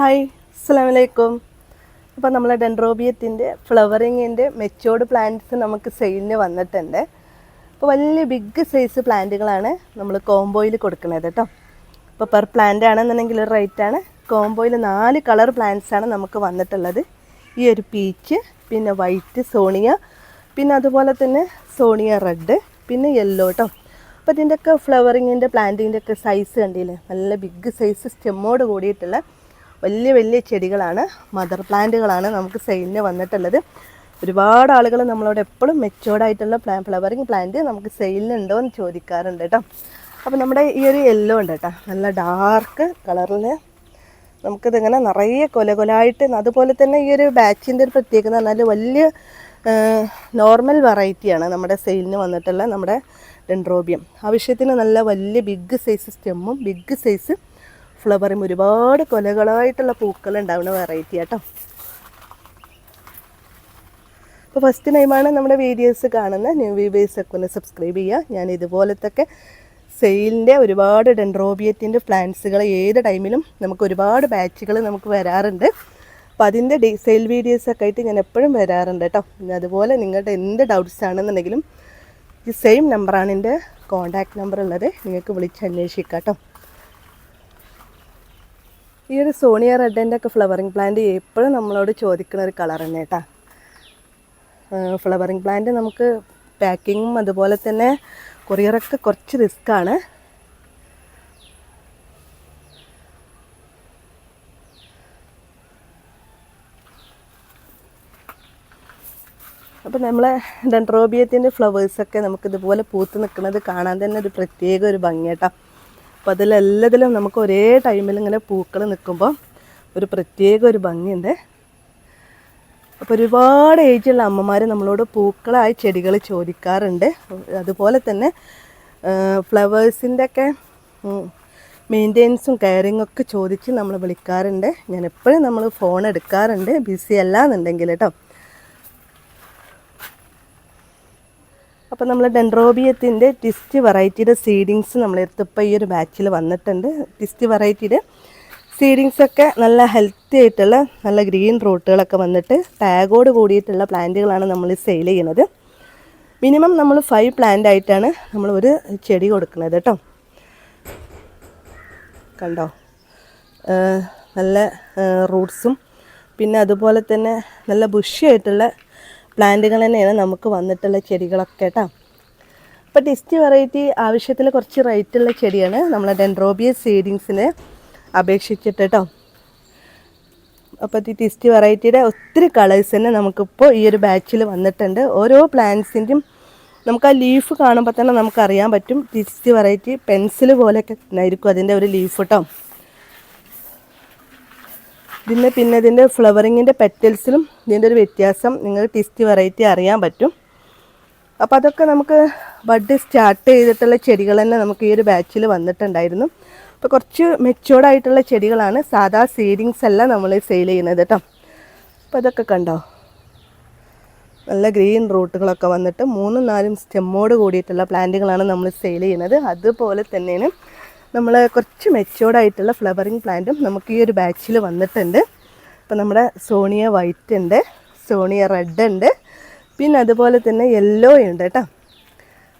Hi അസ്സാം വലൈക്കും അപ്പോൾ നമ്മളെ ഡെൻഡ്രോബിയത്തിന്റെ ഫ്ലവറിങ്ങിന്റെ മെച്ചോർഡ് പ്ലാന്റ്സ് നമുക്ക് സെയിലിന് വന്നിട്ടുണ്ട്. അപ്പോൾ വലിയ ബിഗ് സൈസ് പ്ലാന്റുകളാണ് നമ്മൾ കോംബോയിൽ കൊടുക്കുന്നത് കേട്ടോ. അപ്പോൾ പെർ പ്ലാന്റ് ആണെന്നുണ്ടെങ്കിൽ ഒരു റേറ്റ് ആണ്. കോംബോയിൽ നാല് കളർ പ്ലാന്റ്സ് ആണ് നമുക്ക് വന്നിട്ടുള്ളത്. ഈ ഒരു പീച്ച് പിന്നെ വൈറ്റ് സോണിയ പിന്നെ അതുപോലെ തന്നെ സോണിയ റെഡ് പിന്നെ യെല്ലോ കേട്ടോ അപ്പോൾ ഇതിന്റെയൊക്കെ ഫ്ലവറിങ്ങിന്റെ പ്ലാന്റിന്റെ ഒക്കെ സൈസ് കണ്ടില്ലേ? നല്ല ബിഗ് സൈസ് സ്റ്റെമ്മോട് കൂടിയിട്ടുള്ള വലിയ വലിയ ചെടികളാണ് മദർ പ്ലാന്റുകളാണ് നമുക്ക് സെയിലിന് വന്നിട്ടുള്ളത്. ഒരുപാട് ആളുകൾ നമ്മളോട് എപ്പോഴും മെച്ചോർഡ് ആയിട്ടുള്ള പ്ലാ ഫ്ലവറിങ് പ്ലാന്റ് നമുക്ക് സെയിലിന് ഉണ്ടോ എന്ന് ചോദിക്കാറുണ്ട് കേട്ടോ അപ്പോൾ നമ്മുടെ ഈ ഒരു യെല്ലോ ഉണ്ട് കേട്ടോ നല്ല ഡാർക്ക് കളറിൽ നമുക്കിതിങ്ങനെ നിറയെ കൊല കൊലായിട്ട് അതുപോലെ തന്നെ ഈ ഒരു ബാച്ചിന്റെ ഒരു പ്രത്യേകത എന്ന് പറഞ്ഞാൽ വലിയ നോർമൽ വെറൈറ്റിയാണ് നമ്മുടെ സെയിലിന് വന്നിട്ടുള്ള നമ്മുടെ ഡെൻഡ്രോബിയം ആവശ്യത്തിന് നല്ല വലിയ ബിഗ് സൈസ് സ്റ്റെമ്മും ബിഗ് സൈസ് ഫ്ലവറും ഒരുപാട് കൊലകളായിട്ടുള്ള പൂക്കൾ ഉണ്ടാവുന്ന വെറൈറ്റി ആട്ടോ അപ്പോൾ ഫസ്റ്റ് ടൈമാണ് നമ്മുടെ വീഡിയോസ് കാണുന്ന ന്യൂ വ്യൂവേഴ്സ് ഒക്കെ ഒന്ന് സബ്സ്ക്രൈബ് ചെയ്യുക. ഞാൻ ഇതുപോലത്തൊക്കെ സെയിലിന്റെ ഒരുപാട് ഡെൻഡ്രോബിയത്തിന്റെ പ്ലാന്റ്സുകൾ ഏത് ടൈമിലും നമുക്ക് ഒരുപാട് ബാച്ചുകൾ നമുക്ക് വരാറുണ്ട്. അപ്പോൾ അതിന്റെ ഡി സെയിൽ വീഡിയോസൊക്കെ ആയിട്ട് ഞാൻ എപ്പോഴും വരാറുണ്ട് കേട്ടോ പിന്നെ അതുപോലെ നിങ്ങളുടെ എന്ത് ഡൗട്ട്സ് ആണെന്നുണ്ടെങ്കിലും ഈ സെയിം നമ്പറാണ് എന്റെ കോൺടാക്റ്റ് നമ്പർ ഉള്ളത്. നിങ്ങൾക്ക് വിളിച്ച് അന്വേഷിക്കാം കേട്ടോ ഈ ഒരു സോണിയ റെഡിന്റെ ഒക്കെ ഫ്ലവറിങ് പ്ലാന്റ് എപ്പോഴും നമ്മളോട് ചോദിക്കുന്ന ഒരു കളർ തന്നെ കേട്ടോ ഫ്ലവറിങ് പ്ലാന്റ് നമുക്ക് പാക്കിങ്ങും അതുപോലെ തന്നെ കൊറിയറൊക്കെ കുറച്ച് റിസ്ക്കാണ് അപ്പോൾ നമ്മളെ ഡെൻട്രോബിയത്തിന്റെ ഫ്ലവേഴ്സൊക്കെ നമുക്കിതുപോലെ പൂത്ത് നിൽക്കുന്നത് കാണാൻ തന്നെ ഒരു പ്രത്യേക ഒരു ഭംഗിയാട്ടോ അപ്പോൾ അതിലെല്ലാത്തിലും നമുക്ക് ഒരേ ടൈമിൽ ഇങ്ങനെ പൂക്കൾ നിൽക്കുമ്പോൾ ഒരു പ്രത്യേക ഒരു ഭംഗിയുണ്ട്. അപ്പോൾ ഒരുപാട് ഏജുള്ള അമ്മമാർ നമ്മളോട് പൂക്കളായി ചെടികൾ ചോദിക്കാറുണ്ട്. അതുപോലെ തന്നെ ഫ്ലവേഴ്സിന്റെ ഒക്കെ മെയിന്റെനൻസും കെയറിങ്ങും ഒക്കെ ചോദിച്ച് നമ്മൾ വിളിക്കാറുണ്ട്. ഞാൻ എപ്പോഴും നമ്മൾ ഫോൺ എടുക്കാറുണ്ട്. ബിസി അല്ല എന്നുണ്ടെങ്കിൽ കേട്ടോ അപ്പോൾ നമ്മൾ ഡെൻഡ്രോബിയത്തിന്റെ ടിസ്റ്റ് വെറൈറ്റിയുടെ സീഡിങ്സ് നമ്മളെടുത്ത് ഇപ്പോൾ ഈ ഒരു ബാച്ചിൽ വന്നിട്ടുണ്ട്. ടിസ്റ്റ് വെറൈറ്റിയുടെ സീഡിങ്സൊക്കെ നല്ല ഹെൽത്തി ആയിട്ടുള്ള നല്ല ഗ്രീൻ റൂട്ടുകളൊക്കെ വന്നിട്ട് ടാഗോട് കൂടിയിട്ടുള്ള പ്ലാന്റുകളാണ് നമ്മൾ സെയിൽ ചെയ്യുന്നത്. മിനിമം നമ്മൾ ഫൈവ് പ്ലാന്റ് ആയിട്ടാണ് നമ്മൾ ഒരു ചെടി കൊടുക്കുന്നത് കേട്ടോ. കണ്ടോ? നല്ല റൂട്ട്സും പിന്നെ അതുപോലെ തന്നെ നല്ല ബുഷി ആയിട്ടുള്ള പ്ലാന്റുകൾ തന്നെയാണ് നമുക്ക് വന്നിട്ടുള്ള ചെടികളൊക്കെ കേട്ടോ അപ്പോൾ ടെസ്റ്റ് വെറൈറ്റി ആവശ്യത്തിൽ കുറച്ച് റേറ്റുള്ള ചെടിയാണ് നമ്മൾ ഡെൻഡ്രോബിയ സീഡിങ്സിന് അപേക്ഷിച്ചിട്ട് കേട്ടോ അപ്പോൾ ഈ ടെസ്റ്റ് വെറൈറ്റിയുടെ ഒത്തിരി കളേഴ്സ് തന്നെ നമുക്കിപ്പോൾ ഈ ഒരു ബാച്ചിൽ വന്നിട്ടുണ്ട്. ഓരോ പ്ലാന്റ്സിന്റെയും നമുക്ക് ആ ലീഫ് കാണുമ്പോൾ തന്നെ നമുക്കറിയാൻ പറ്റും ടെസ്റ്റ് വെറൈറ്റി പെൻസിൽ പോലെയൊക്കെ ആയിരിക്കും അതിന്റെ ഒരു ലീഫ് കേട്ടോ ഇതിന്റെ പിന്നെ ഇതിന്റെ ഫ്ലവറിങ്ങിന്റെ പെറ്റൽസിലും ഇതിന്റെ ഒരു വ്യത്യാസം നിങ്ങൾ ടിസ്റ്റ് വെറൈറ്റി അറിയാൻ പറ്റും. അപ്പോൾ അതൊക്കെ നമുക്ക് ബഡ് സ്റ്റാർട്ട് ചെയ്തിട്ടുള്ള ചെടികൾ തന്നെ നമുക്ക് ഈ ഒരു ബാച്ചിൽ വന്നിട്ടുണ്ടായിരുന്നു. അപ്പോൾ കുറച്ച് മെച്ചുവേർഡ് ആയിട്ടുള്ള ചെടികളാണ്. സാധാ സീഡിങ്സ് അല്ല നമ്മൾ സെയിൽ ചെയ്യുന്നത് കേട്ടോ അപ്പോൾ അതൊക്കെ കണ്ടോ? നല്ല ഗ്രീൻ റൂട്ടുകളൊക്കെ വന്നിട്ട് മൂന്നും നാലും സ്റ്റെമ്മോട് കൂടിയിട്ടുള്ള പ്ലാന്റുകളാണ് നമ്മൾ സെയിൽ ചെയ്യുന്നത്. അതുപോലെ തന്നെയാണ് നമ്മൾ കുറച്ച് മെച്ചോർഡായിട്ടുള്ള ഫ്ലവറിങ് പ്ലാന്റും നമുക്ക് ഈ ഒരു ബാച്ചിൽ വന്നിട്ടുണ്ട്. അപ്പോൾ നമ്മുടെ സോണിയ വൈറ്റ് ഉണ്ട് സോണിയ റെഡ് ഉണ്ട് പിന്നെ അതുപോലെ തന്നെ യെല്ലോ ഉണ്ട് കേട്ടോ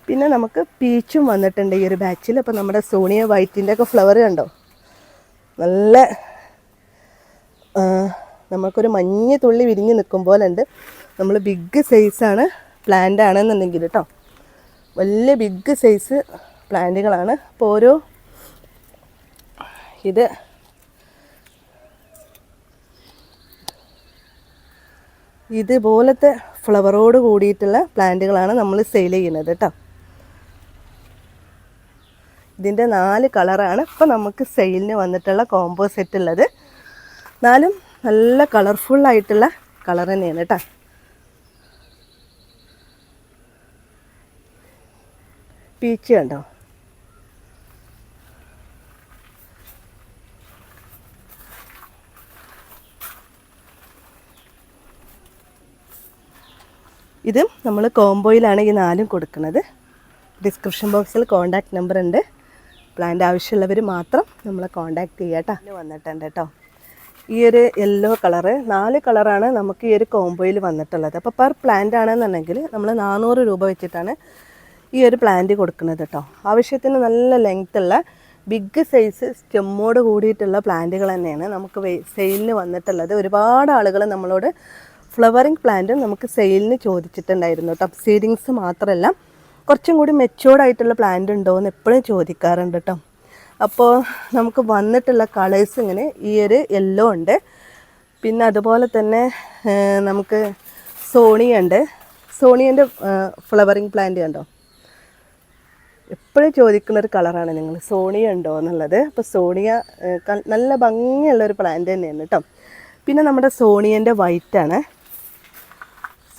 പിന്നെ നമുക്ക് പീച്ചും വന്നിട്ടുണ്ട് ഈ ഒരു ബാച്ചിൽ അപ്പോൾ നമ്മുടെ സോണിയ വൈറ്റിന്റെ ഒക്കെ ഫ്ലവർ കണ്ടോ? നല്ല നമുക്കൊരു മഞ്ഞ തുള്ളി വിരിഞ്ഞ് നിൽക്കും പോലെ ഉണ്ട്. നമ്മൾ ബിഗ് സൈസാണ് പ്ലാന്റ് ആണെന്നുണ്ടെങ്കിൽ കേട്ടോ വലിയ ബിഗ് സൈസ് പ്ലാന്റുകളാണ് അപ്പോൾ ഓരോ ഇത് ഇതുപോലത്തെ ഫ്ലവറോട് കൂടിയിട്ടുള്ള പ്ലാന്റുകളാണ് നമ്മൾ സെയിൽ ചെയ്യുന്നത് കേട്ടോ. ഇതിന്റെ നാല് കളറാണ് ഇപ്പോൾ നമുക്ക് സെയിലിന് വന്നിട്ടുള്ള കോംബോ സെറ്റ് ഉള്ളത്. എന്നാലും നല്ല കളർഫുള്ളായിട്ടുള്ള കളർ തന്നെയാണ് കേട്ടോ. പീച്ച് കണ്ടോ? ഇത് നമ്മൾ കോംബോയിലാണ് ഈ നാലും കൊടുക്കുന്നത്. ഡിസ്ക്രിപ്ഷൻ ബോക്സിൽ കോൺടാക്റ്റ് നമ്പർ ഉണ്ട്. പ്ലാന്റ് ആവശ്യമുള്ളവർ മാത്രം നമ്മളെ കോൺടാക്റ്റ് ചെയ്യുക കേട്ടോ. വന്നിട്ടുണ്ട് കേട്ടോ. ഈ ഒരു യെല്ലോ കളറ് നാല് കളറാണ് നമുക്ക് ഈ ഒരു കോംബോയിൽ വന്നിട്ടുള്ളത്. അപ്പോൾ പെർ പ്ലാന്റ് ആണെന്നുണ്ടെങ്കിൽ നമ്മൾ നാനൂറ് രൂപ വെച്ചിട്ടാണ് ഈ ഒരു പ്ലാന്റ് കൊടുക്കുന്നത് കേട്ടോ. ആവശ്യത്തിന് നല്ല ലെങ്ത് ഉള്ള ബിഗ് സൈസ് സ്റ്റെമ്മോട് കൂടിയിട്ടുള്ള പ്ലാന്റുകൾ തന്നെയാണ് നമുക്ക് സെയിലിന് വന്നിട്ടുള്ളത്. ഒരുപാട് ആളുകൾ നമ്മളോട് ഫ്ലവറിങ് പ്ലാന്റ് നമുക്ക് സെയിലിന് ചോദിച്ചിട്ടുണ്ടായിരുന്നു കേട്ടോ സീഡിങ്സ് മാത്രമല്ല കുറച്ചും കൂടി മെച്ചുവേർഡ് ആയിട്ടുള്ള പ്ലാന്റ് ഉണ്ടോ എന്ന് എപ്പോഴും ചോദിക്കാറുണ്ട് കേട്ടോ അപ്പോൾ നമുക്ക് വന്നിട്ടുള്ള കളേഴ്സ് ഇങ്ങനെ ഈ ഒരു യെല്ലോ ഉണ്ട്. പിന്നെ അതുപോലെ തന്നെ നമുക്ക് സോണിയ ഉണ്ട്. സോണിയന്റെ ഫ്ലവറിങ് പ്ലാന്റ് കണ്ടോ? എപ്പോഴും ചോദിക്കുന്ന ഒരു കളറാണ് നിങ്ങൾ. സോണിയ ഉണ്ടോ എന്നുള്ളത്. അപ്പോൾ സോണിയ നല്ല ഭംഗിയുള്ള ഒരു പ്ലാന്റ് തന്നെയാണ് കേട്ടോ പിന്നെ നമ്മുടെ സോണിയന്റെ വൈറ്റാണ്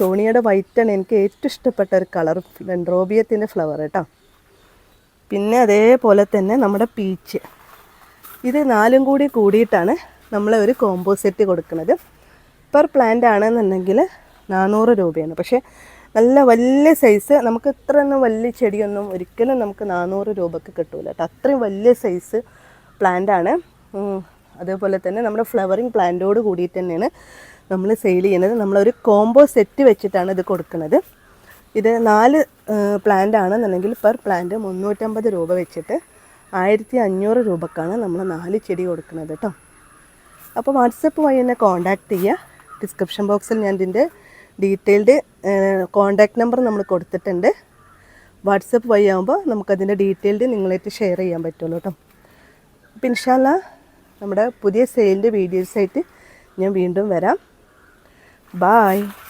സോണിയയുടെ ആണ് എനിക്ക് ഏറ്റവും ഇഷ്ടപ്പെട്ട ഒരു കളർ വെൻഡ്രോബിയത്തിന്റെ ഫ്ലവർ കേട്ടോ പിന്നെ അതേപോലെ തന്നെ നമ്മുടെ പീച്ച് ഇത് നാലും കൂടി കൂടിയിട്ടാണ് നമ്മൾ ഒരു കോംബോ സെറ്റ് കൊടുക്കുന്നത്. പെർ പ്ലാന്റ് ആണെന്നുണ്ടെങ്കിൽ നാനൂറ് രൂപയാണ്. പക്ഷേ നല്ല വലിയ സൈസ് നമുക്ക് ഇത്ര ഒന്നും വലിയ ചെടിയൊന്നും ഒരിക്കലും നമുക്ക് നാനൂറ് രൂപക്ക് കിട്ടൂല കേട്ടോ അത്രയും വലിയ സൈസ് പ്ലാന്റ് ആണ്. അതേപോലെ തന്നെ നമ്മുടെ ഫ്ലവറിങ് പ്ലാന്റോട് കൂടിയിട്ട് തന്നെയാണ് നമ്മൾ സെയിൽ ചെയ്യുന്നത് നമ്മളൊരു കോംബോ സെറ്റ് വെച്ചിട്ടാണ് ഇത് കൊടുക്കുന്നത്. ഇത് നാല് പ്ലാന്റ് ആണെന്നുണ്ടെങ്കിൽ പെർ പ്ലാന്റ് മുന്നൂറ്റമ്പത് രൂപ വെച്ചിട്ട് ആയിരത്തി അഞ്ഞൂറ് രൂപക്കാണ് നമ്മൾ നാല് ചെടി കൊടുക്കുന്നത് കേട്ടോ അപ്പോൾ വാട്സപ്പ് വഴി എന്നെ കോൺടാക്റ്റ് ചെയ്യുക ഡിസ്ക്രിപ്ഷൻ ബോക്സിൽ ഞാൻ ഇതിന്റെ ഡീറ്റെയിൽഡ് കോൺടാക്റ്റ് നമ്പർ നമ്മൾ കൊടുത്തിട്ടുണ്ട്. വാട്സപ്പ് വഴി ആകുമ്പോൾ നമുക്കതിന്റെ ഡീറ്റെയിൽഡ് നിങ്ങളായിട്ട് ഷെയർ ചെയ്യാൻ പറ്റുള്ളൂ കേട്ടോ അപ്പോൾ ഇൻഷാല്ല നമ്മുടെ പുതിയ സെയിലിന്റെ വീഡിയോസായിട്ട് ഞാൻ വീണ്ടും വരാം. Bye!